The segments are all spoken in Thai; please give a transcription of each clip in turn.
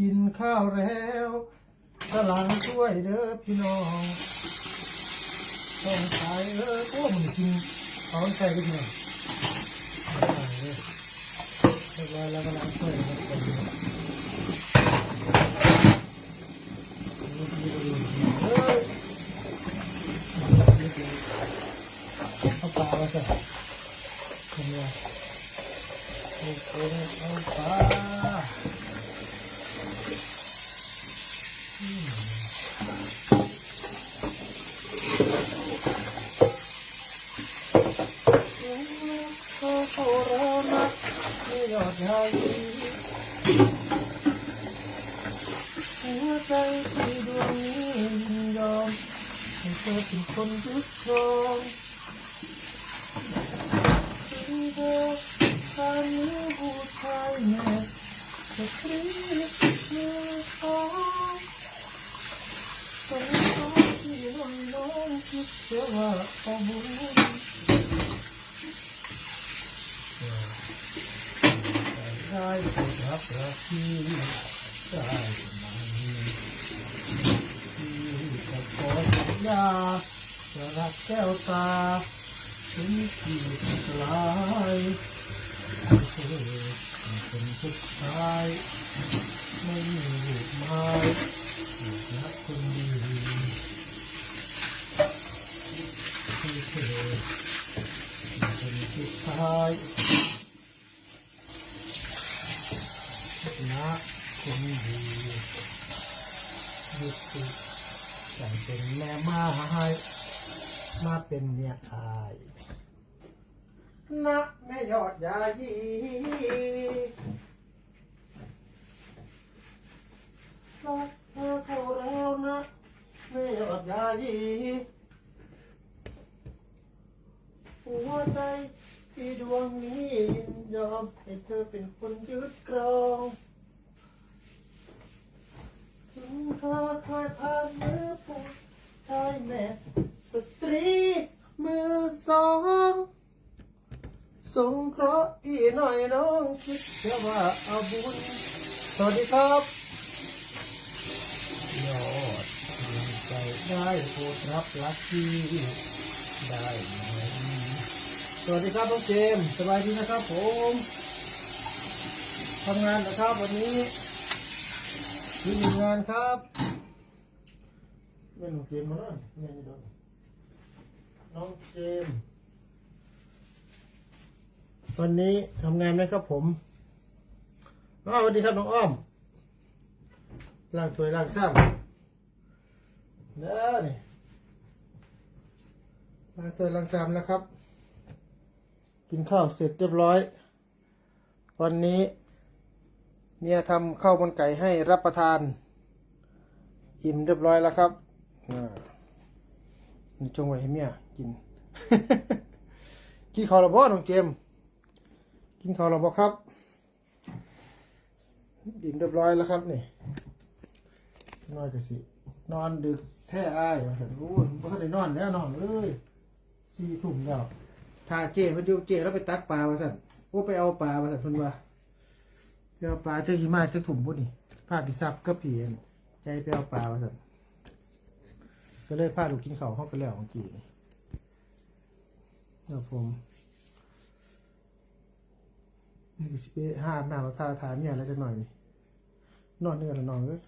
กินข้าวแล้วกำลังช่วยเด้อพี่น้องต้องใส่เออโอ้มันกินเอาใส่ไปหน่อยเรียบร้อยแล้วกำลังช่วยกันเอาปลามาใส่ทำไงโอ้โหเอาปลาโอ้โหเรานักไม่ยอายหัวใจที่ดวงนี้ยินยอมให้เอเป็นค นยึดครองถึงเธอทานนี้ผู้ชายแม่จะคลีมือของสงสารที่น้องน้องคิดเชื่อว่าเอาบุญไปรับรักที่ได้ไหมที่จะขอสัญญาจะรักแก้วตาถึงที่สุดลายเธอเป็นสุดท้ายไม่มีลูกไม้ลูกรักคนดีที่เธอเป็นสุดท้าย นะคนดียุติแต่เป็นแม่ไม้มาเป็นเมียอายนะแม่ยอดยายีรักเธอเขาแล้วนะแม่ยอดยายีหัวใจที่ดวงนี้ยินยอมให้เธอเป็นคนยึดครอง ถึง เธอยผ่านมือผู้ชายแม่สตรีมือสองสงเคราะห์อีหน่อยน้องคิดแค่ว่าเอาบุญ สวัสดีครับยอดดวงใจได้โปรดรับลักกี้ได้ไหมสวัสดีครับน้องเจมส์สบายดีนะครับผมทำงานนะครับวันนี้มีงานครับ เป็นน้องเจมส์มาแล้วเนี่ยนี่โดนน้องเจมส์วันนี้ทำงานไหมครับผมอ้าวสวัสดีครับน้องอ้อมล้างถวยล้างซ้ำเด้อนี่ล้างถวยล้างซ้ำนะครับ กินข้าวเสร็จเรียบร้อย วันนี้เมียทำข้าวมันไก่ให้รับประทาน อิ่มเรียบร้อยแล้วครับ จงไว้ให้เมียกิน กินข้าวระบ่น้องเจม กินข้าวระบ่ครับอิ่มเรียบร้อยแล้วครับนี่น้อยก็สิ นอนดึกแท้อายว่าสันรู้บ่ทันได้นอนแล้วนองเอ้ยสี่ทุ่มแล้วถ้าเจมันอยู่เจแล้วไปตักปลาว่าสันโอ้ไปเอาปลาว่าสันเพิ่นว่าไปเอาปลาเจอหิมะเจอถุ่มบุนี่พาดิซับก็เปลี่ยนใจไปเอาปลามาสั่น ก็เลยพาลูกกินข้าวห้องกันแล้วเมื่อกี้นี่แล้วผมนี่ก็สิไปห้าอาบน้ำทาทาเมียแล้วจะหน่อยนี่นอนเนื้อละนอนเลย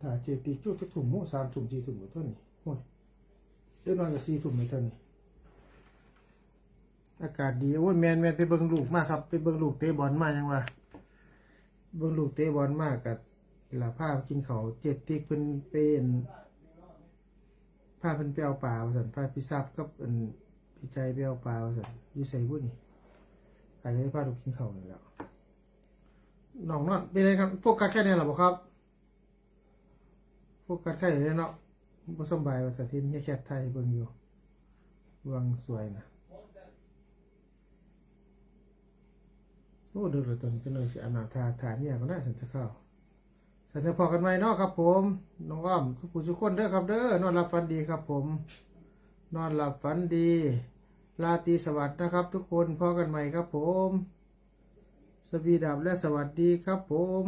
ถ้าเจตีจุดจะถุ่มหมูสามถุ่มจีถุ่มหมดเท่านี้โอ้ยเดี๋ยวนอนกับสี่ถุ่มหมดเท่านี้อากาศดีโอ้ยแมนแมนไปเบิ่งลูกมากครับ ไปเบิ่งลูกเตะบอลมากยังวะเบิ่งลูกเตะบอลมากกับ เวลาพากินเขาเจ็ดติ๊กเพิ่นเป็นพาเพิ่นไปเอาปลาสันพาพี่ซับกับอันพี่ใจไปเอาปลาสันอยู่ใส่บุนี่ใครได้พาลูกกินเขาวนี่แหล้วน้องนอนเป็นไงครับโฟกัสแค่นี้หรอครับโฟกัสแค่นี้เนาะบ่สำบายว่าซั่นที่นี่แค่ไทยเบิ่งอยู่วังสวยนะโอ้ดือดเลยตอนนี้ก็เลยสิอานาถาถามเนี่ยก็น่าสนใจเข้า สัญญาพอกันไหมเนาะครับ ผมน้องอ้อมทุกผู้ทุกคนเด้อครับเด้อนอนหลับฝันดีครับ ผม นอนหลับฝันดีลาตีสวัสดิ์นะครับ ทุกคนพอกันใหม่ครับ ผม สวีดับและสวัสดีครับผม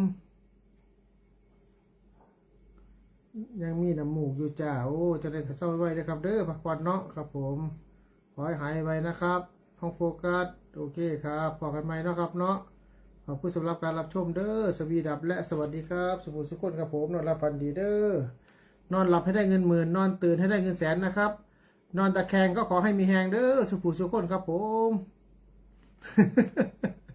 ยังมีน้ำมูกอยู่จ้าโอ้จะได้กระเซ้าไว้นะครับ เด้อพักผ่อนเนาะครับ ผมขอให้หายไวนะครับห้องโฟกัสโอเคครับพอกันไหมเนาะครับเนาะ อบคุณสำหรับการรับชมเด้อสวีดับและสวัสดีครับสมุทรสุคนครับผมนอนรับฝันดีเด้อนอนหลับให้ได้เงินหมื่นนอนตื่นให้ได้เงินแสนนะครับ นอนตะแคงก็ขอให้มีแหงเด้อสุภูสุคนครับผม